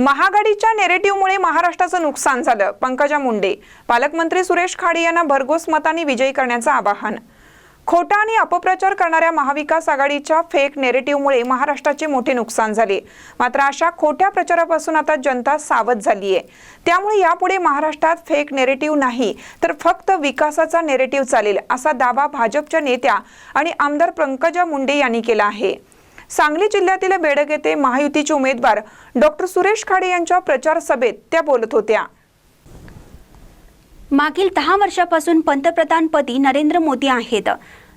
महागाडीच्या नेरेटिव्हमुळे महाराष्ट्राचं नुकसान झालं. पंकजा मुंडे पालकमंत्री सुरेश खाडे यांना भरघोस मताने विजयी करण्याचं आवाहन. खोटा आणि अपप्रचार करणाऱ्या महाविकास आघाडीच्या फेक नेरेटिव्हमुळे महाराष्ट्राचे मोठे नुकसान झाले. मात्र अशा खोट्या प्रचारापासून आता जनता सावध झाली आहे त्यामुळे यापुढे महाराष्ट्रात फेक नेरेटिव्ह नाही तर फक्त विकासाचा नेरेटिव्ह चालेल असा दावा भाजपच्या नेत्या आणि आमदार पंकजा मुंडे यांनी केला आहे. सांगली जिल्ह्यातील बेडग येथे महायुतीचे उमेदवार डॉक्टर सुरेश खाडे यांच्या प्रचार सभेत त्या बोलत होत्या. मागील दहा वर्षापासून पंतप्रधानपदी नरेंद्र मोदी आहेत.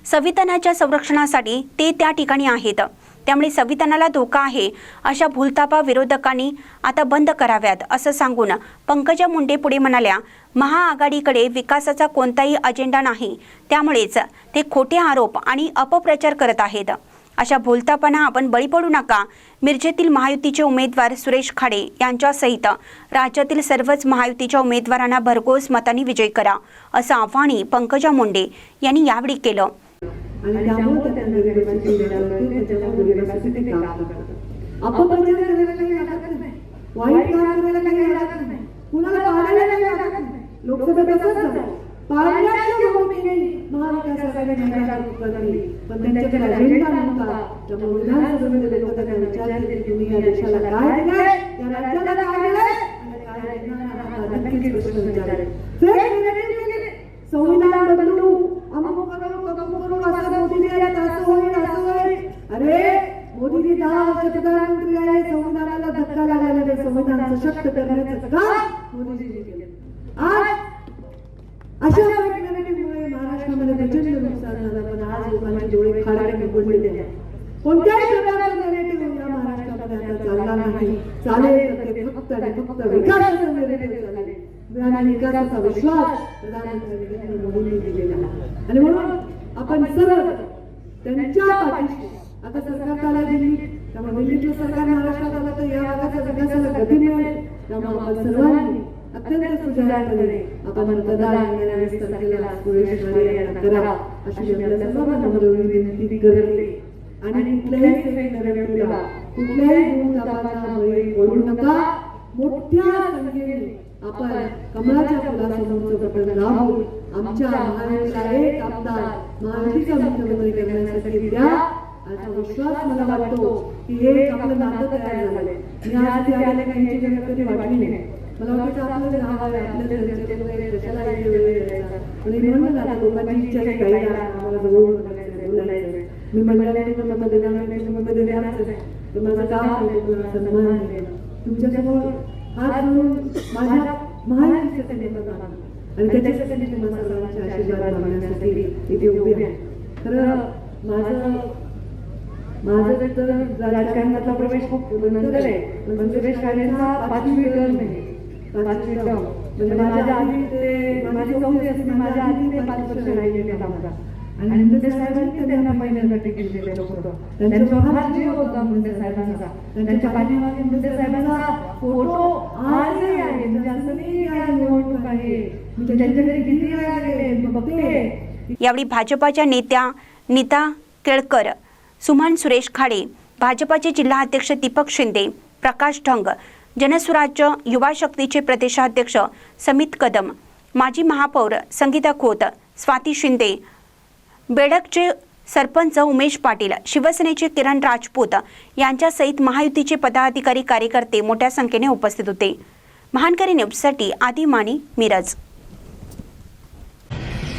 संविधानाच्या संरक्षणासाठी ते त्या ठिकाणी आहेत. त्यामुळे संविधानाला धोका आहे. अशा भूलतापा विरोधकांनी आता बंद कराव्यात असं सांगून पंकजा मुंडे पुढे म्हणाल्या महाआघाडीकडे विकासाचा कोणताही अजेंडा नाही. त्यामुळेच ते खोटे आरोप आणि अपप्रचार करत आहेत. अशा बोलतापणा आपण बळी पडू नका. मिरजेतील महायुतीचे उमेदवार सुरेश खाडे यांच्यासहित राज्यातील सर्वच महायुतीच्या उमेदवारांना भरघोस मतांनी विजय करा असं आव्हानही पंकजा मुंडे यांनी यावेळी केलं. आणि त्यामुळे त्यांना गरिबाची चिंता होते त्याच्यामुळे गरिबासाठी ते काम करतात अपप्रचार करायला काही हरकत नाही वाईट काम करायला काही हरकत नाही कुणाला पाडायला काही हरकत नाही लोकसभेत तसंच झालं पाडण्याच्या भूमिकेने पण त्यांच्याकडे अजेंडा नव्हता. त्यामुळे विधानसभेमध्ये लोक त्यांना विचारले तुम्ही या देशाला काय दिलंय? या राज्याला काय दिलंय? नक्कीच प्रश्न विचारले. संविधान बदलू. अमुक करू करू असं असं होईल असं होईल. अरे मोदीजी दहा वर्ष प्रधानमंत्री आहे संविधानाला धक्का लागायला नाही संविधान सशक्त करण्याचं काम मोदीजींनी केलं आज अशा narrative-मुळे महाराष्ट्रामध्ये प्रचंड नुकसान झालं पण आज लोकांचे डोळे खाडे पडलेले आहेत. कोणत्याही प्रकारचं narrative या महाराष्ट्रामध्ये आता चालणार नाही. चालेल तर ते फक्त आणि फक्त विकासाचा narrative चालेल आणि विकासाचा विश्वास प्रधानमंत्री नरेंद्र मोदींनी दिलेला आणि म्हणून आपण सरळ त्यांच्या पाठीशी आता सरकार चालू दिली त्यामुळे दिल्लीतलं सरकार महाराष्ट्रात आलं तर या भागाच्या विकासाला गती मिळेल. त्यामुळे आपण सर्वांनी अत्यंत सुजाणपणे आपण मतदान येणाऱ्या सुरेश करा. अशी आपल्या सर्वांना नम्र विनंती करते. आणि कुठल्याही फेक narrative-ला, कुठल्याही भूलथापांना बळी पडू नका. मोठ्या संख्येने आपण कमळाच्या फुलासमोरचं आमच्या महाराष्ट्राला एक आमदार महाराष्ट्राचा मुख्यमंत्री करण्यासाठी द्या. असा विश्वास मला वाटतो की हे आपलं नातं तयार झालंय. मी आज आले काही कधी वाटली नाही. मला वाटतं आपलं नाव आहे कशाला वेळ द्यायचा. आता लोकांची इच्छा आहे काही आम्हाला जवळ बघायचं बोलायचं. मी मंडळाने मत देणार नाही मत देणारच तर माझं काम आहे तुम्हाला सन्मान आहे. तुमच्यासमोर हात माझ्या आणि त्याच्यासाठी तुम्हाला सर्वांचे आशीर्वाद मागण्यासाठी इथे आहे खरं माझं माझं तर राजकारणातला प्रवेश खूप नंतर आहे. पण सुरेश खाडेंचा पाचवी नाही पाचवी टर्म म्हणजे माझ्या आधी ते माझी चौथी असते माझ्या आधी ते पाच वर्ष राहिलेले आमदार आणि मुंडे साहेबांनी त्यांना तिकीट दिलेलं होतं. त्यांचा फार जीव होता मुंडे साहेबांचा त्यांच्या पाठीमागे मुंडे साहेबांचा फोटो आजही आहे. म्हणजे असं नाही की आज निवडणूक आहे. मी त्यांच्या घरी किती वेळा गेले? बघते. यावेळी भाजपाच्या नेत्या नीता केळकर सुमन सुरेश खाडे भाजपाचे जिल्हाध्यक्ष दीपक शिंदे प्रकाश ढंग जनस्वराज्य युवा शक्तीचे प्रदेशाध्यक्ष समित कदम माजी महापौर संगीता खोत स्वाती शिंदे बेडकचे सरपंच उमेश पाटील शिवसेनेचे किरण राजपूत यांच्यासहित महायुतीचे पदाधिकारी कार्यकर्ते मोठ्या संख्येने उपस्थित होते. महानकरी न्यूजसाठी आदिमानी मिरज.